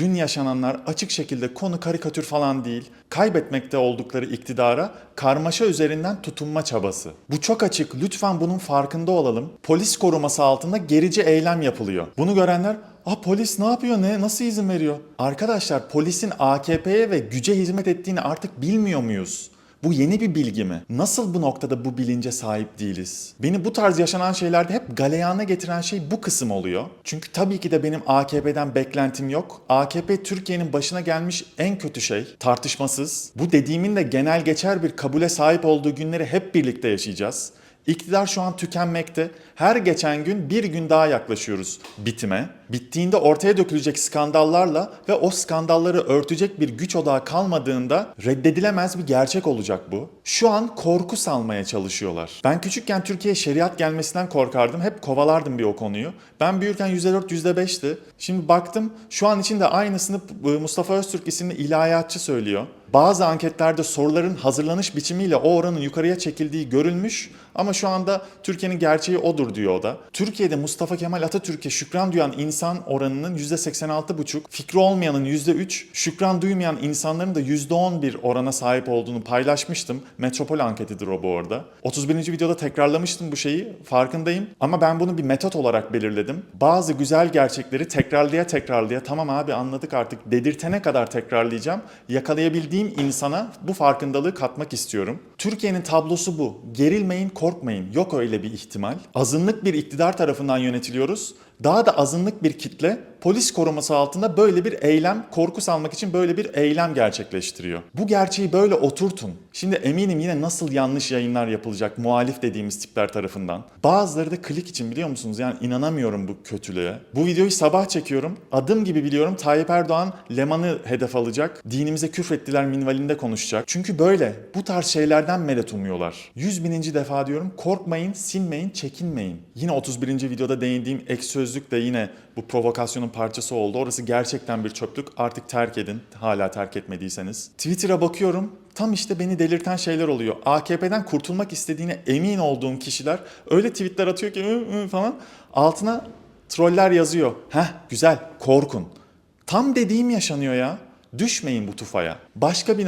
Dün yaşananlar açık şekilde konu karikatür falan değil, kaybetmekte oldukları iktidara karmaşa üzerinden tutunma çabası. Bu çok açık, lütfen bunun farkında olalım. Polis koruması altında gerici eylem yapılıyor. Bunu görenler, "Aa polis ne yapıyor, ne nasıl izin veriyor?" Arkadaşlar polisin AKP'ye ve güce hizmet ettiğini artık bilmiyor muyuz? Bu yeni bir bilgi mi? Nasıl bu noktada bu bilince sahip değiliz? Beni bu tarz yaşanan şeylerde hep galeyana getiren şey bu kısım oluyor. Çünkü tabii ki de benim AKP'den beklentim yok. AKP Türkiye'nin başına gelmiş en kötü şey. Tartışmasız. Bu dediğimin de genel geçer bir kabule sahip olduğu günleri hep birlikte yaşayacağız. İktidar şu an tükenmekte. Her geçen gün bir gün daha yaklaşıyoruz bitime. Bittiğinde ortaya dökülecek skandallarla ve o skandalları örtecek bir güç odağı kalmadığında reddedilemez bir gerçek olacak bu. Şu an korku salmaya çalışıyorlar. Ben küçükken Türkiye'ye şeriat gelmesinden korkardım. Hep kovalardım bir o konuyu. Ben büyürken %4, %5'ti. Şimdi baktım şu an için de aynısını Mustafa Öztürk isimli ilahiyatçı söylüyor. Bazı anketlerde soruların hazırlanış biçimiyle o oranın yukarıya çekildiği görülmüş ama şu anda Türkiye'nin gerçeği odur diyor o da. Türkiye'de Mustafa Kemal Atatürk'e şükran duyan insan oranının %86,5, fikri olmayanın %3, şükran duymayan insanların da %11 orana sahip olduğunu paylaşmıştım. Metropol anketidir o bu arada. 31. videoda tekrarlamıştım bu şeyi, farkındayım. Ama ben bunu bir metot olarak belirledim. Bazı güzel gerçekleri tekrarlaya tekrarlaya tamam abi anladık artık dedirtene kadar tekrarlayacağım. Yakalayabildiğim insana bu farkındalığı katmak istiyorum. Türkiye'nin tablosu bu. Gerilmeyin, korkmayın. Yok öyle bir ihtimal. Azınlık bir iktidar tarafından yönetiliyoruz. Daha da azınlık bir kitle polis koruması altında böyle bir eylem, korku salmak için böyle bir eylem gerçekleştiriyor. Bu gerçeği böyle oturtun. Şimdi eminim yine nasıl yanlış yayınlar yapılacak muhalif dediğimiz tipler tarafından. Bazıları da klik için biliyor musunuz? Yani inanamıyorum bu kötülüğe. Bu videoyu sabah çekiyorum. Adım gibi biliyorum Tayyip Erdoğan Leman'ı hedef alacak. Dinimize küfrettiler minvalinde konuşacak. Çünkü böyle. Bu tarz şeylerden medet umuyorlar. Yüz bininci defa diyorum korkmayın, sinmeyin, çekinmeyin. Yine 31. videoda değindiğim ek sözlük de yine bu provokasyonun parçası oldu. Orası gerçekten bir çöplük. Artık terk edin. Hala terk etmediyseniz. Twitter'a bakıyorum. Tam işte beni delirten şeyler oluyor. AKP'den kurtulmak istediğine emin olduğum kişiler öyle tweetler atıyor ki "Hı, hı" falan. Altına troller yazıyor. Heh güzel korkun. Tam dediğim yaşanıyor ya. Düşmeyin bu tufaya. Başka bir